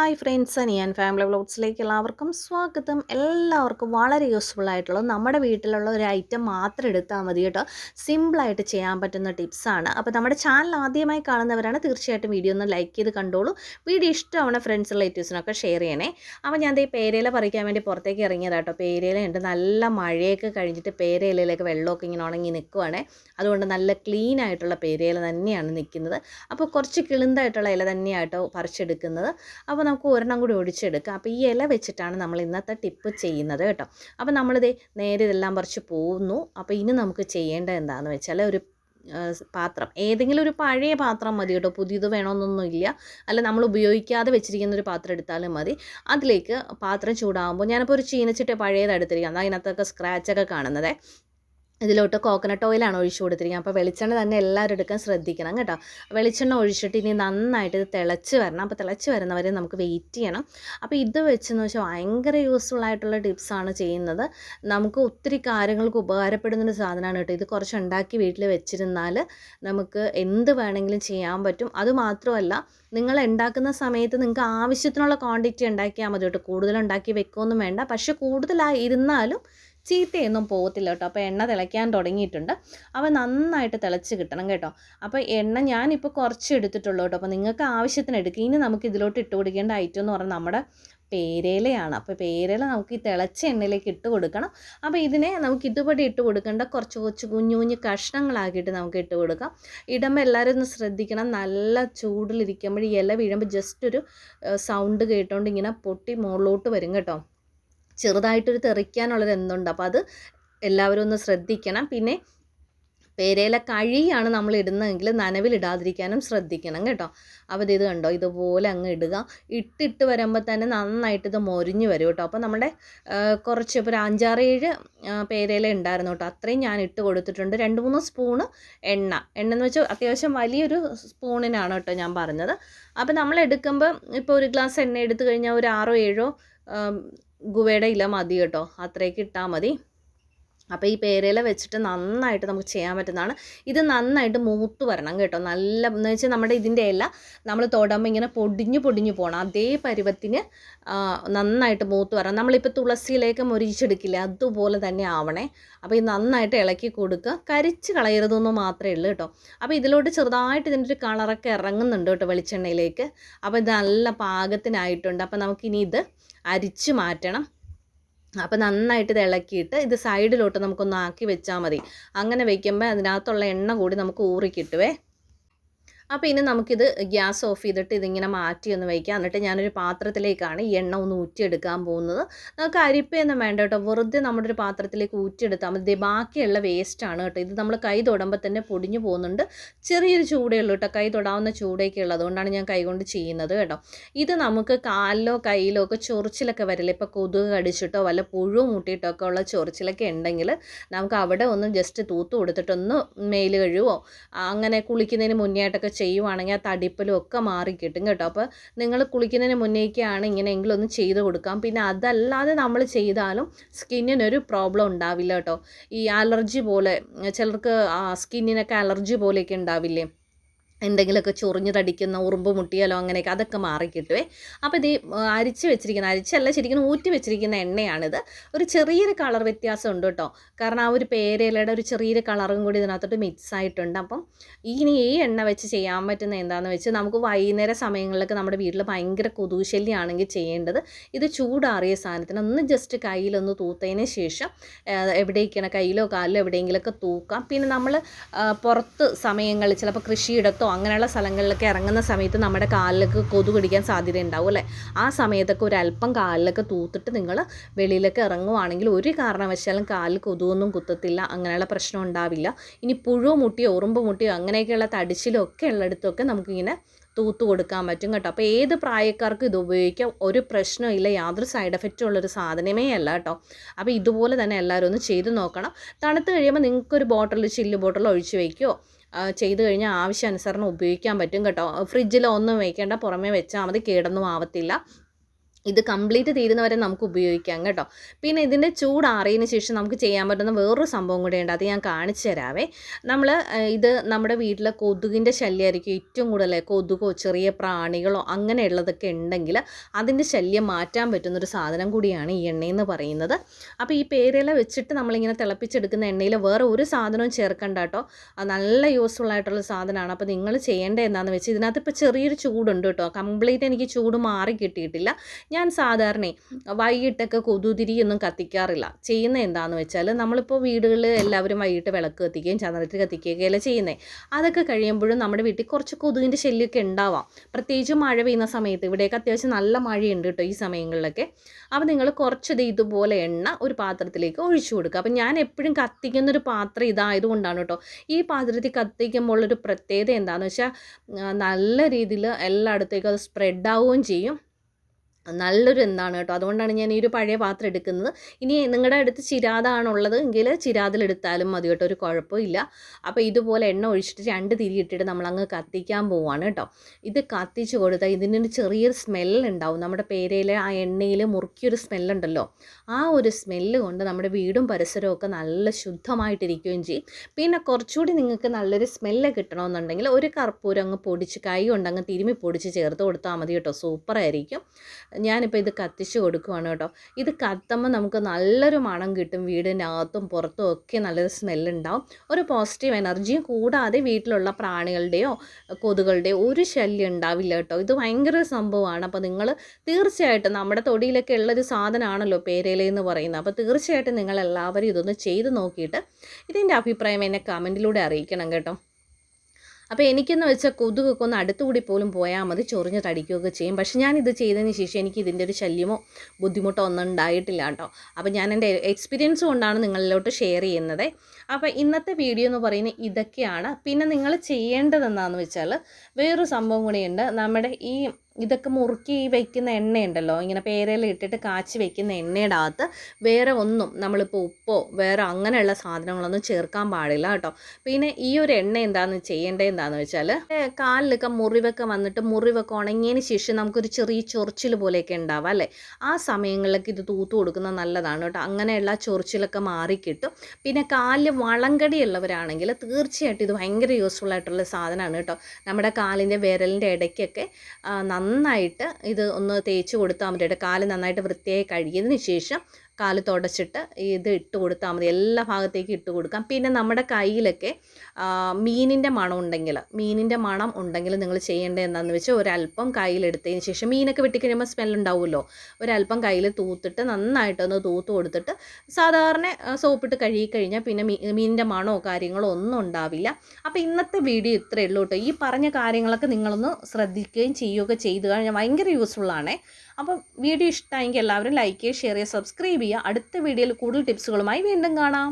Hi friends ഞാൻ family വ്ലോഗ്സിലേക്ക് എല്ലാവർക്കും സ്വാഗതം. എല്ലാവർക്കും വളരെ യൂസ്ഫുൾ ആയിട്ടുള്ള നമ്മുടെ വീട്ടിലുള്ള ഒരു ഐറ്റം മാത്രം എടുത്താൽ മതി കേട്ടോ. സിമ്പിളായിട്ട് ചെയ്യാൻ പറ്റുന്ന ടിപ്സാണ് അപ്പോൾ നമ്മുടെ ചാനൽ ആദ്യമായി കാണുന്നവരാണ് തീർച്ചയായിട്ടും വീഡിയോ ഒന്ന് ലൈക്ക് ചെയ്ത് കണ്ടോളൂ. വീഡിയോ ഇഷ്ടമാണ് ഫ്രണ്ട്സ് റിലേറ്റീവ്സിനൊക്കെ ഷെയർ ചെയ്യണേ. അപ്പോൾ ഞാൻ ഈ പേരേല പറിക്കാൻ വേണ്ടി പുറത്തേക്ക് ഇറങ്ങിയതാട്ടോ പേരേല ഉണ്ട് നല്ല മഴയൊക്കെ കഴിഞ്ഞിട്ട് പേരയിലയിലേക്ക് വെള്ളമൊക്കെ ഇങ്ങനെ ഉണങ്ങി നിൽക്കുവാണേ അതുകൊണ്ട് നല്ല ക്ലീൻ ആയിട്ടുള്ള പേരയില തന്നെയാണ് നിൽക്കുന്നത് അപ്പോൾ കുറച്ച് കിളിന്തായിട്ടുള്ള ഇല തന്നെയാട്ടോ പറിച്ചെടുക്കുന്നത്. അപ്പോൾ നമുക്ക് ഒരെണ്ണം കൂടി ഒഴിച്ചെടുക്കാം അപ്പോൾ ഈ ഇല വെച്ചിട്ടാണ് നമ്മൾ ഇന്നത്തെ ടിപ്പ് ചെയ്യുന്നത് കേട്ടോ. അപ്പോൾ നമ്മളിത് നേരെ ഇതെല്ലാം പറിച്ച് പോകുന്നു അപ്പോൾ ഇനി നമുക്ക് ചെയ്യേണ്ടത് എന്താണെന്ന് വെച്ചാൽ ഒരു പാത്രം. ഏതെങ്കിലും ഒരു പഴയ പാത്രം മതി കേട്ടോ. പുതിയത് വേണമെന്നൊന്നും ഇല്ല. അല്ല നമ്മൾ ഉപയോഗിക്കാതെ വെച്ചിരിക്കുന്ന ഒരു പാത്രം എടുത്താലും മതി. അതിലേക്ക് പാത്രം ചൂടാകുമ്പോൾ ഞാനിപ്പോൾ ഒരു ചീനച്ചിട്ട് പഴയത് എടുത്തിരിക്കുന്നത് അതിനകത്തൊക്കെ സ്ക്രാച്ചൊക്കെ കാണുന്നത്. ഇതിലോട്ട് കോക്കനട്ട് ഓയിലാണ് ഒഴിച്ചു കൊടുത്തിരിക്കുന്നത്. അപ്പോൾ വെളിച്ചെണ്ണ തന്നെ എല്ലാവരും എടുക്കാൻ ശ്രദ്ധിക്കണം കേട്ടോ. വെളിച്ചെണ്ണ ഒഴിച്ചിട്ട് ഇനി നന്നായിട്ട് ഇത് തിളച്ച് വരണം. അപ്പോൾ തിളച്ച് വരുന്നവരെ നമുക്ക് വെയിറ്റ് ചെയ്യണം. അപ്പോൾ ഇത് വെച്ചെന്ന് വെച്ചാൽ ഭയങ്കര യൂസ്ഫുൾ ആയിട്ടുള്ള ടിപ്സാണ് ചെയ്യുന്നത്. നമുക്ക് ഒത്തിരി കാര്യങ്ങൾക്ക് ഉപകാരപ്പെടുന്നൊരു സാധനമാണ് കേട്ടോ. ഇത് കുറച്ച് ഉണ്ടാക്കി വീട്ടിൽ വെച്ചിരുന്നാൽ നമുക്ക് എന്ത് വേണമെങ്കിലും ചെയ്യാൻ പറ്റും. അതുമാത്രമല്ല നിങ്ങൾ ഉണ്ടാക്കുന്ന സമയത്ത് നിങ്ങൾക്ക് ആവശ്യത്തിനുള്ള ക്വാണ്ടിറ്റി ഉണ്ടാക്കിയാൽ മതി കേട്ടോ. കൂടുതൽ ഉണ്ടാക്കി വെക്കുകയൊന്നും വേണ്ട. പക്ഷേ കൂടുതലായി ഇരുന്നാലും ചീത്തയൊന്നും പോകത്തില്ല കേട്ടോ. അപ്പോൾ എണ്ണ തിളയ്ക്കാൻ തുടങ്ങിയിട്ടുണ്ട്. അവ നന്നായിട്ട് തിളച്ച് കിട്ടണം കേട്ടോ. അപ്പോൾ എണ്ണ ഞാനിപ്പോൾ കുറച്ച് എടുത്തിട്ടുള്ളൂ കേട്ടോ. അപ്പോൾ നിങ്ങൾക്ക് ആവശ്യത്തിന് എടുക്കുക ഇനി നമുക്ക് ഇതിലോട്ട് ഇട്ട് കൊടുക്കേണ്ട ഐറ്റം എന്ന് പറഞ്ഞാൽ നമ്മുടെ പേരേലയാണ്. അപ്പോൾ പേരേല നമുക്ക് ഈ തിളച്ച എണ്ണയിലേക്ക് ഇട്ട് കൊടുക്കണം. അപ്പോൾ ഇതിനെ നമുക്ക് ഇതുപടി ഇട്ട് കൊടുക്കേണ്ട കുറച്ച് കുറച്ച് കുഞ്ഞു കുഞ്ഞു കഷ്ണങ്ങളാക്കിയിട്ട് നമുക്ക് ഇട്ട് കൊടുക്കാം. ഇടുമ്പോൾ എല്ലാവരും ഒന്ന് ശ്രദ്ധിക്കണം. നല്ല ചൂടിലിരിക്കുമ്പോൾ ഇല വീഴുമ്പോൾ ജസ്റ്റ് ഒരു സൗണ്ട് കേട്ടോണ്ട് ഇങ്ങനെ പൊട്ടി മുകളിലോട്ട് വരും കേട്ടോ. ചെറുതായിട്ടൊരു തെറിക്കാനുള്ളൊരു എന്തുണ്ട്? അപ്പോൾ അത് എല്ലാവരും ഒന്ന് ശ്രദ്ധിക്കണം. പിന്നെ പേരയില കഴിയാണ് നമ്മൾ ഇടുന്നതെങ്കിൽ നനവിലിടാതിരിക്കാനും ശ്രദ്ധിക്കണം കേട്ടോ. അപ്പോൾ ഇത് കണ്ടോ? ഇതുപോലെ അങ്ങ് ഇടുക. ഇട്ടിട്ട് വരുമ്പോൾ തന്നെ നന്നായിട്ട് ഇത് മൊരിഞ്ഞ് വരും കേട്ടോ. അപ്പോൾ നമ്മുടെ കുറച്ച് ഇപ്പോൾ ഒരു അഞ്ചാറ് ഏഴ് പേരയില ഉണ്ടായിരുന്നു കേട്ടോ. അത്രയും ഞാൻ ഇട്ട് കൊടുത്തിട്ടുണ്ട്. രണ്ട് മൂന്ന് സ്പൂണ് എണ്ണ. എണ്ണ എന്ന് വെച്ചാൽ അത്യാവശ്യം വലിയൊരു സ്പൂണിനാണ് കേട്ടോ ഞാൻ പറഞ്ഞത്. അപ്പോൾ നമ്മൾ എടുക്കുമ്പോൾ ഇപ്പോൾ ഒരു ഗ്ലാസ് എണ്ണ എടുത്തു കഴിഞ്ഞാൽ ഒരു ആറോ ഏഴോ ഗുവയുടെ ഇല മതി കേട്ടോ. അത്രയ്ക്ക് ഇട്ടാൽ മതി. അപ്പോൾ ഈ പേരയില വെച്ചിട്ട് നന്നായിട്ട് നമുക്ക് ചെയ്യാൻ പറ്റുന്നതാണ്. ഇത് നന്നായിട്ട് മൂത്ത് വരണം കേട്ടോ. നല്ല എന്ന് വെച്ചാൽ നമ്മുടെ ഇതിന്റെ ഇല നമ്മൾ തൊടുമ്പോൾ ഇങ്ങനെ പൊടിഞ്ഞു പൊടിഞ്ഞു പോകണം അതേ പരുവത്തിന് നന്നായിട്ട് മൂത്ത് വരണം. നമ്മളിപ്പോൾ തുളസിയിലേക്ക് മുരിച്ചെടുക്കില്ല അതുപോലെ തന്നെ ആവണേ. അപ്പോൾ ഇത് നന്നായിട്ട് ഇളക്കി കൊടുക്കുക. കരിച്ച് കളയരുതെന്ന് മാത്രമേ ഉള്ളൂ കേട്ടോ. അപ്പോൾ ഇതിലോട്ട് ചെറുതായിട്ട് ഇതിന്റെ ഒരു കളറൊക്കെ ഇറങ്ങുന്നുണ്ട് കേട്ടോ വെളിച്ചെണ്ണയിലേക്ക്. അപ്പോൾ ഇത് നല്ല പാകത്തിനായിട്ടുണ്ട്. അപ്പോൾ നമുക്കിനി ഇത് അരിച്ച് മാറ്റണം. അപ്പോൾ നന്നായിട്ട് ഇത് ഇളക്കിയിട്ട് ഇത് സൈഡിലോട്ട് നമുക്കൊന്ന് ആക്കി വെച്ചാൽ മതി. അങ്ങനെ വെക്കുമ്പോൾ അതിനകത്തുള്ള എണ്ണ കൂടി നമുക്ക് ഊറി കിട്ടുവേ അപ്പോൾ ഇനി നമുക്കിത് ഗ്യാസ് ഓഫ് ചെയ്തിട്ട് ഇതിങ്ങനെ മാറ്റി ഒന്ന് വയ്ക്കാം എന്നിട്ട് ഞാനൊരു പാത്രത്തിലേക്കാണ് ഈ എണ്ണ ഒന്ന് ഊറ്റിയെടുക്കാൻ പോകുന്നത്. നമുക്ക് അരിപ്പയൊന്നും വേണ്ട കേട്ടോ. വെറുതെ നമ്മുടെ ഒരു പാത്രത്തിലേക്ക് ഊറ്റിയെടുത്താൽ മതി. ബാക്കിയുള്ള വേസ്റ്റാണ് കേട്ടോ. ഇത് നമ്മൾ കൈ തൊടുമ്പോൾ തന്നെ പൊടിഞ്ഞു പോകുന്നുണ്ട്. ചെറിയൊരു ചൂടേ ഉള്ളൂ കേട്ടോ. കൈ തൊടാവുന്ന ചൂടൊക്കെ ഉള്ളത് അതുകൊണ്ടാണ് ഞാൻ കൈകൊണ്ട് ചെയ്യുന്നത് കേട്ടോ. ഇത് നമുക്ക് കാലിലോ കയ്യിലോ ഒക്കെ ചൊറിച്ചിലൊക്കെ വരില്ല? ഇപ്പോൾ കൊതുക് കടിച്ചിട്ടോ വല്ല പുഴു മുട്ടിയിട്ടോ ഒക്കെ ഉള്ള ചൊറിച്ചിലൊക്കെ ഉണ്ടെങ്കിൽ നമുക്ക് അവിടെ ഒന്ന് ജസ്റ്റ് തൂത്ത് കൊടുത്തിട്ടൊന്ന് മെയിൽ കഴുകുമോ അങ്ങനെ കുളിക്കുന്നതിന് മുന്നേ ആയിട്ടൊക്കെ ചെയ്യുവാണെങ്കിൽ ആ തടിപ്പലും ഒക്കെ മാറി കിട്ടും കേട്ടോ. അപ്പോൾ നിങ്ങൾ കുളിക്കുന്നതിന് മുന്നേക്കാണ് ഇങ്ങനെയെങ്കിലും ഒന്ന് ചെയ്ത് കൊടുക്കാം. പിന്നെ അതല്ലാതെ നമ്മൾ ചെയ്താലും സ്കിന്നിനൊരു പ്രോബ്ലം ഉണ്ടാവില്ല കേട്ടോ. ഈ അലർജി പോലെ ചിലർക്ക് സ്കിന്നിനൊക്കെ അലർജി പോലെയൊക്കെ ഉണ്ടാവില്ലേ? എന്തെങ്കിലുമൊക്കെ ചൊറിഞ്ഞ് തടിക്കുന്ന ഉറുമ്പ് മുട്ടിയാലോ അങ്ങനെയൊക്കെ അതൊക്കെ മാറി കിട്ടുവേ അപ്പോൾ ഇത് അരിച്ച് വെച്ചിരിക്കുന്ന അരിച്ചല്ല ശരിക്കും ഊറ്റി വെച്ചിരിക്കുന്ന എണ്ണയാണിത്. ഒരു ചെറിയൊരു കളർ വ്യത്യാസം ഉണ്ട് കേട്ടോ. കാരണം ആ ഒരു പേരയിലയുടെ ഒരു ചെറിയൊരു കളറും കൂടി ഇതിനകത്തോട്ട് മിക്സ് ആയിട്ടുണ്ട് അപ്പം ഇനി ഈ എണ്ണ വെച്ച് ചെയ്യാൻ പറ്റുന്ന എന്താണെന്ന് വെച്ച് നമുക്ക് വൈകുന്നേര സമയങ്ങളിലൊക്കെ നമ്മുടെ വീട്ടിൽ ഭയങ്കര കൊതുകുശല്യമാണെങ്കിൽ ചെയ്യേണ്ടത് ഇത് ചൂടാറിയ സാധനത്തിന് ഒന്ന് ജസ്റ്റ് കയ്യിലൊന്ന് തൂത്തതിന് ശേഷം എവിടേക്കാണ് കയ്യിലോ കാലിലോ എവിടെയെങ്കിലുമൊക്കെ തൂക്കാം. പിന്നെ നമ്മൾ പുറത്ത് സമയങ്ങളിൽ ചിലപ്പോൾ കൃഷിയിടത്തോ അങ്ങനെയുള്ള സ്ഥലങ്ങളിലൊക്കെ ഇറങ്ങുന്ന സമയത്ത് നമ്മുടെ കാലിലൊക്കെ കൊതു പിടിക്കാൻ സാധ്യത ഉണ്ടാവും അല്ലേ? ആ സമയത്തൊക്കെ ഒരു അല്പം കാലിലൊക്കെ തൂത്തിട്ട് നിങ്ങൾ വെളിയിലൊക്കെ ഇറങ്ങുവാണെങ്കിൽ ഒരു കാരണവശാലും കാലിൽ കൊതുവൊന്നും കുത്തത്തില്ല അങ്ങനെയുള്ള പ്രശ്നം ഉണ്ടാവില്ല. ഇനി പുഴു മുട്ടിയോ ഉറുമ്പ് മുട്ടിയോ അങ്ങനെയൊക്കെയുള്ള തടിച്ചിലോ ഒക്കെ ഉള്ളിടത്തൊക്കെ നമുക്കിങ്ങനെ തൂത്ത് കൊടുക്കാൻ പറ്റും കേട്ടോ. അപ്പോൾ ഏത് പ്രായക്കാർക്കും ഇത് ഉപയോഗിക്കാം. ഒരു പ്രശ്നമില്ല യാതൊരു സൈഡ് എഫക്റ്റും ഉള്ളൊരു സാധനമേ അല്ല കേട്ടോ. അപ്പോൾ ഇതുപോലെ തന്നെ എല്ലാവരും ഒന്ന് ചെയ്ത് നോക്കണം. തണുത്ത് കഴിയുമ്പോൾ നിങ്ങൾക്കൊരു ബോട്ടിൽ ചില്ല് ബോട്ടിൽ ഒഴിച്ച് വയ്ക്കുകയോ ആ, ചെയ്ത് കഴിഞ്ഞാൽ ആവശ്യാനുസരണം ഉപയോഗിക്കാൻ പറ്റും കേട്ടോ. ഫ്രിഡ്ജിൽ ഒന്നും വയ്ക്കേണ്ട പുറമേ വെച്ചാൽ മതി കേടൊന്നും ആവത്തില്ല. ഇത് കംപ്ലീറ്റ് തീരുന്നവരെ നമുക്ക് ഉപയോഗിക്കാം കേട്ടോ. പിന്നെ ഇതിന്റെ ചൂടാറിയതിന് ശേഷം നമുക്ക് ചെയ്യാൻ പറ്റുന്ന വേറൊരു സംഭവം കൂടെയുണ്ട് അത് ഞാൻ കാണിച്ചു തരാവേ. നമ്മൾ ഇത് നമ്മുടെ വീട്ടിലെ കൊതുകിന്റെ ശല്യമായിരിക്കും ഏറ്റവും കൂടുതൽ കൊതുകോ ചെറിയ പ്രാണികളോ അങ്ങനെയുള്ളതൊക്കെ ഉണ്ടെങ്കിൽ അതിന്റെ ശല്യം മാറ്റാൻ പറ്റുന്നൊരു സാധനം കൂടിയാണ് ഈ എണ്ണയെന്ന് പറയുന്നത്. അപ്പോൾ ഈ പേരെല്ലാം വെച്ചിട്ട് നമ്മളിങ്ങനെ തിളപ്പിച്ചെടുക്കുന്ന എണ്ണയിൽ വേറെ ഒരു സാധനവും ചേർക്കണ്ട കേട്ടോ. അത് നല്ല യൂസ്ഫുൾ ആയിട്ടുള്ള സാധനമാണ്. അപ്പോൾ നിങ്ങൾ ചെയ്യേണ്ടത് എന്താണെന്ന് വെച്ചാൽ ഇതിനകത്ത് ഇപ്പോൾ ചെറിയൊരു ചൂടുണ്ട് കേട്ടോ. കംപ്ലീറ്റ് എനിക്ക് ചൂട് മാറി കിട്ടിയിട്ടില്ല. ഞാൻ സാധാരണ വൈകിട്ടൊക്കെ കൊതുതിരിയൊന്നും കത്തിക്കാറില്ല. ചെയ്യുന്ന എന്താണെന്ന് വെച്ചാൽ നമ്മളിപ്പോൾ വീടുകളിൽ എല്ലാവരും വൈകിട്ട് വിളക്ക് കത്തിക്കുകയും ചന്ദ്രത്തിൽ കത്തിക്കുകയൊക്കെയല്ല ചെയ്യുന്നത് അതൊക്കെ കഴിയുമ്പോഴും നമ്മുടെ വീട്ടിൽ കുറച്ച് കൊതുകിന്റെ ശല്യമൊക്കെ ഉണ്ടാവാം. പ്രത്യേകിച്ച് മഴ പെയ്യുന്ന സമയത്ത് ഇവിടെയൊക്കെ അത്യാവശ്യം നല്ല മഴയുണ്ട് കേട്ടോ ഈ സമയങ്ങളിലൊക്കെ. അപ്പോൾ നിങ്ങൾ കുറച്ചത് ഇതുപോലെ എണ്ണ ഒരു പാത്രത്തിലേക്ക് ഒഴിച്ചു കൊടുക്കുക. അപ്പോൾ ഞാൻ എപ്പോഴും കത്തിക്കുന്നൊരു പാത്രം ഇതായതുകൊണ്ടാണ് കേട്ടോ. ഈ പാത്രത്തിൽ കത്തിക്കുമ്പോൾ ഒരു പ്രത്യേകത എന്താണെന്ന് വെച്ചാൽ നല്ല രീതിയിൽ എല്ലായിടത്തേക്കും അത് സ്പ്രെഡ് ആവുകയും ചെയ്യും. നല്ലൊരു എന്താണ് കേട്ടോ. അതുകൊണ്ടാണ് ഞാൻ ഈ ഒരു പഴയ പാത്രം എടുക്കുന്നത്. ഇനി നിങ്ങളുടെ അടുത്ത് ചിരാതാണുള്ളത് എങ്കിൽ ചിരാതിലെടുത്താലും മതി കേട്ടോ ഒരു കുഴപ്പമില്ല. അപ്പോൾ ഇതുപോലെ എണ്ണ ഒഴിച്ചിട്ട് രണ്ട് തിരിയിട്ടിട്ട് നമ്മളങ്ങ് കത്തിക്കാൻ പോവാണ് കേട്ടോ. ഇത് കത്തിച്ച് കൊടുത്താൽ ഇതിനൊരു ചെറിയൊരു സ്മെല്ലുണ്ടാവും നമ്മുടെ പേരയിലെ ആ എണ്ണയിൽ മുറുക്കിയൊരു സ്മെല്ലുണ്ടല്ലോ ആ ഒരു സ്മെല്ല് കൊണ്ട് നമ്മുടെ വീടും പരിസരവും ഒക്കെ നല്ല ശുദ്ധമായിട്ടിരിക്കുകയും ചെയ്യും. പിന്നെ കുറച്ചുകൂടി നിങ്ങൾക്ക് നല്ലൊരു സ്മെല്ല് കിട്ടണമെന്നുണ്ടെങ്കിൽ ഒരു കർപ്പൂരം അങ്ങ് പൊടിച്ച് കൈ കൊണ്ട് അങ്ങ് തിരുമ്മി പൊടിച്ച് ചേർത്ത് കൊടുത്താൽ മതി കേട്ടോ. സൂപ്പറായിരിക്കും ഞാനിപ്പോൾ ഇത് കത്തിച്ച് കൊടുക്കുവാണ് കേട്ടോ. ഇത് കത്തുമ്പോൾ നമുക്ക് നല്ലൊരു മണം കിട്ടും. വീടിനകത്തും പുറത്തും ഒക്കെ നല്ലൊരു സ്മെല്ലുണ്ടാവും ഒരു പോസിറ്റീവ് എനർജിയും കൂടാതെ വീട്ടിലുള്ള പ്രാണികളുടെയോ കൊതുകളുടെയോ ഒരു ശല്യം ഉണ്ടാവില്ല കേട്ടോ. ഇത് ഭയങ്കര സംഭവമാണ്. അപ്പോൾ നിങ്ങൾ തീർച്ചയായിട്ടും നമ്മുടെ തൊടിയിലൊക്കെ ഉള്ളൊരു സാധനമാണല്ലോ പേരയില എന്ന് പറയുന്നത്. അപ്പോൾ തീർച്ചയായിട്ടും നിങ്ങൾ എല്ലാവരും ഇതൊന്ന് ചെയ്ത് നോക്കിയിട്ട് ഇതിന്റെ അഭിപ്രായം എന്നെ കമന്റിലൂടെ അറിയിക്കണം കേട്ടോ. അപ്പോൾ എനിക്കെന്ന് വെച്ചാൽ കൊതുകൊക്കെ ഒന്ന് അടുത്തുകൂടി പോലും പോയാൽ മതി ചൊറിഞ്ഞ് തടിക്കുകയൊക്കെ ചെയ്യും. പക്ഷെ ഞാനിത് ചെയ്തതിന് ശേഷം എനിക്ക് ഇതിന്റെ ഒരു ശല്യമോ ബുദ്ധിമുട്ടോ ഒന്നും ഉണ്ടായിട്ടില്ല കേട്ടോ. അപ്പോൾ ഞാൻ എന്റെ എക്സ്പീരിയൻസ് കൊണ്ടാണ് നിങ്ങളിലോട്ട് ഷെയർ ചെയ്യുന്നത്. അപ്പോൾ ഇന്നത്തെ വീഡിയോ എന്ന് പറയുന്നത് ഇതൊക്കെയാണ്. പിന്നെ നിങ്ങൾ ചെയ്യേണ്ടത് എന്താണെന്ന് വെച്ചാൽ വേറൊരു സംഭവം കൂടിയുണ്ട് നമ്മുടെ ഈ ഇതൊക്കെ മുറുക്കി വയ്ക്കുന്ന എണ്ണയുണ്ടല്ലോ. ഇങ്ങനെ പേരയിൽ ഇട്ടിട്ട് കാച്ചി വയ്ക്കുന്ന എണ്ണയുടെ അകത്ത് വേറെ ഒന്നും നമ്മളിപ്പോൾ ഉപ്പോ വേറെ അങ്ങനെയുള്ള സാധനങ്ങളൊന്നും ചേർക്കാൻ പാടില്ല കേട്ടോ. പിന്നെ ഈ ഒരു എണ്ണ എന്താണെന്ന് ചെയ്യേണ്ടത് എന്താണെന്ന് വെച്ചാൽ കാലിലൊക്കെ മുറിവൊക്കെ വന്നിട്ട് മുറിവൊക്കെ ഉണങ്ങിയതിന് ശേഷം നമുക്കൊരു ചെറിയ ചൊറിച്ചിൽ പോലെയൊക്കെ ഉണ്ടാവാം അല്ലേ? ആ സമയങ്ങളിലൊക്കെ ഇത് തൂത്ത് കൊടുക്കുന്നത് നല്ലതാണ് കേട്ടോ. അങ്ങനെയുള്ള ചൊറിച്ചിലൊക്കെ മാറിക്കിട്ടും. പിന്നെ കാലിൽ വളങ്കടിയുള്ളവരാണെങ്കിൽ തീർച്ചയായിട്ടും ഇത് ഭയങ്കര യൂസ്ഫുൾ ആയിട്ടുള്ള സാധനമാണ് കേട്ടോ. നമ്മുടെ കാലിന്റെ വിരലിന്റെ ഇടയ്ക്കൊക്കെ നന്നായിട്ട് ഇത് ഒന്ന് തേച്ച് കൊടുത്താൽ മതി. കാൽ നന്നായിട്ട് വൃത്തിയായി കഴുകിയതിന് ശേഷം കാൽ തുടച്ചിട്ട് ഇത് ഇട്ട് കൊടുത്താൽ മതി. എല്ലാ ഭാഗത്തേക്കും ഇട്ട് കൊടുക്കാം. പിന്നെ നമ്മുടെ കയ്യിലൊക്കെ മീനിന്റെ മണം ഉണ്ടെങ്കിൽ മീനിന്റെ മണം ഉണ്ടെങ്കിൽ നിങ്ങൾ ചെയ്യേണ്ടത് എന്താണെന്ന് വെച്ചാൽ ഒരല്പം കയ്യിലെടുത്തതിന് ശേഷം മീനൊക്കെ വെട്ടിക്കഴിയുമ്പോൾ സ്മെൽ ഉണ്ടാവുമല്ലോ. ഒരല്പം കയ്യിൽ തൂത്തിട്ട് നന്നായിട്ടൊന്ന് തൂത്ത് കൊടുത്തിട്ട് സാധാരണ സോപ്പിട്ട് കഴുകി കഴിഞ്ഞാൽ പിന്നെ മീനിന്റെ മണമോ കാര്യങ്ങളോ ഒന്നും ഉണ്ടാവില്ല. അപ്പോൾ ഇന്നത്തെ വീഡിയോ ഇത്രയേ ഉള്ളൂ കേട്ടോ. ഈ പറഞ്ഞ കാര്യങ്ങളൊക്കെ നിങ്ങളൊന്ന് ശ്രദ്ധിക്കുകയും ചെയ്യുകയൊക്കെ ചെയ്തു കഴിഞ്ഞാൽ ഭയങ്കര യൂസ്ഫുള്ളാണേ അപ്പം വീഡിയോ ഇഷ്ടമായെങ്കിൽ എല്ലാവരും ലൈക്ക് ചെയ്യുക ഷെയർ ചെയ്യുക. സബ്സ്ക്രൈബ് ചെയ്യുക അടുത്ത വീഡിയോയിൽ കൂടുതൽ ടിപ്സുകളുമായി വീണ്ടും കാണാം.